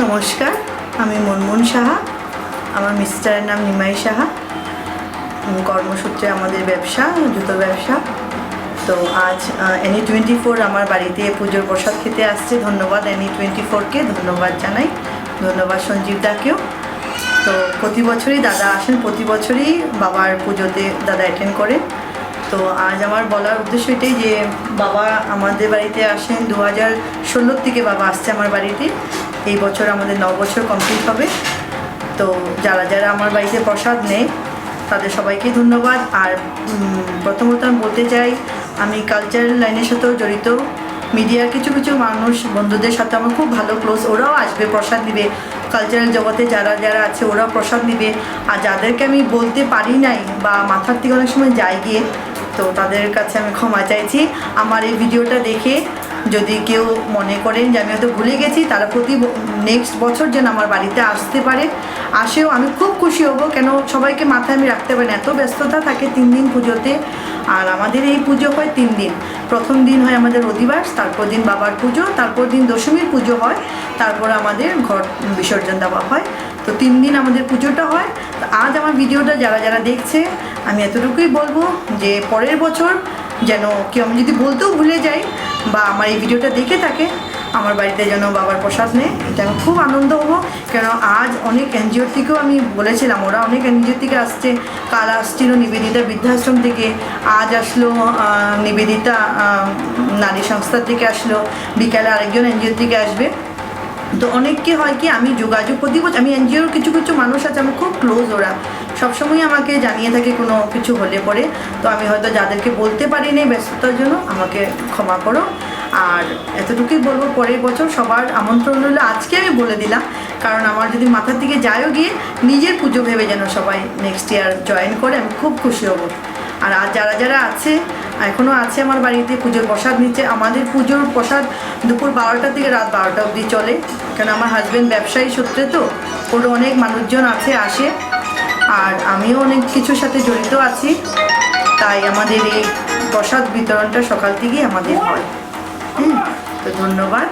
নমস্কার, আমি মনমোহন সাহা। আমার মিস্টারের নাম নিমাই সাহা। কর্মসূত্রে আমাদের ব্যবসা, জুতো ব্যবসা। তো আজ এনি টোয়েন্টি ফোর আমার বাড়িতে পুজোর প্রসাদ খেতে আসছে। ধন্যবাদ এনি টোয়েন্টি ফোরকে ধন্যবাদ জানাই। ধন্যবাদ সঞ্জীব দাকেও। তো প্রতি বছরই দাদা আসেন, প্রতি বছরই বাবার পুজোতে দাদা অ্যাটেন্ড করেন তো আজ আমার বলার উদ্দেশ্য এটাই যে, বাবা আমাদের বাড়িতে আসেন। দু হাজার ষোলোর থেকে বাবা আসছে আমার বাড়িতে। এই বছর আমাদের ন বছর কমপ্লিট হবে। তো যারা যারা আমার বাড়িতে প্রসাদ নেয়, তাদের সবাইকে ধন্যবাদ। আর প্রথমত আমি বলতে চাই, আমি কালচারাল লাইনের সাথেও জড়িত। মিডিয়ার কিছু কিছু মানুষ, বন্ধুদের সাথে আমার খুব ভালো ক্লোজ ওরাও আসবে, প্রসাদ দিবে কালচারাল জগতে যারা যারা আছে, ওরাও প্রসাদ দিবে আর যাদেরকে আমি বলতে পারি নাই বা মাথার থেকে অনেক সময় যাই গিয়ে, তো তাদের কাছে আমি ক্ষমা চাইছি। আমার এই ভিডিওটা দেখে যদি কেউ মনে করেন যে আমি হয়তো ভুলে গেছি, তারা প্রতি নেক্সট বছর যেন আমার বাড়িতে আসতে পারে। আসেও আমি খুব খুশি হব। কেন সবাইকে মাথায় আমি রাখতে পারি এত ব্যস্ততা থাকে তিন দিন পুজোতে, আর আমাদের এই পুজো হয় তিন দিন। প্রথম দিন হয় আমাদের অধিবাস, তারপর দিন বাবার পুজো, তারপর দিন দশমীর পুজো হয়, তারপর আমাদের ঘর বিসর্জন দেওয়া হয়। তো তিন দিন আমাদের পুজোটা হয়। তো আজ আমার ভিডিওটা যারা যারা দেখছে, আমি এতটুকুই বলব যে পরের বছর যেন কেউ, আমি যদি বলতেও ভুলে যাই বা আমার এই ভিডিওটা দেখে থাকে, আমার বাড়িতে যেন বাবার প্রসাদ নেয় এটা আমি খুব আনন্দ হব। কেন আজ অনেক এনজিওর থেকেও আমি বলেছিলাম, ওরা অনেক এনজিও থেকে আসছে, কাল আসছিল নিবেদিতা বৃদ্ধাশ্রম থেকে, আজ আসলো নিবেদিতা নারী সংস্থা থেকে আসলো, বিকালে আরেকজন এনজিও থেকে আসবে। তো অনেককে হয় কি, আমি যোগাযোগ প্রতি আমি এনজিওর কিছু কিছু মানুষ আছে, আমার খুব ক্লোজ ওরা। সবসময় আমাকে জানিয়ে থাকে কোনো কিছু হলে পরে। তো আমি হয়তো যাদেরকে বলতে পারিনি ব্যস্ততার জন্য, আমাকে ক্ষমা করো। আর এতটুকুই বলব, পরের বছর সবার আমন্ত্রণ হলো আজকে আমি বলে দিলাম, কারণ আমার যদি মাথার দিকে যায়ও গিয়ে নিজের পুজো ভেবে যেন সবাই নেক্সট ইয়ার জয়েন করে, আমি খুব খুশি হব। আর আজ যারা যারা আছে এখনও আছে আমার বাড়িতে পুজোর প্রসাদ নিচ্ছে। আমাদের পুজোর প্রসাদ দুপুর বারোটা থেকে রাত বারোটা অবধি চলে। কারণ আমার হাজব্যান্ড ব্যবসায়ী সূত্রে তো, ওর অনেক মানুষজন আছে, আসে। আর আমিও অনেক কিছুর সাথে জড়িত আছি, তাই আমাদের এই প্রসাদ বিতরণটা সকাল থেকেই আমাদের হয়। হুম, তো ধন্যবাদ।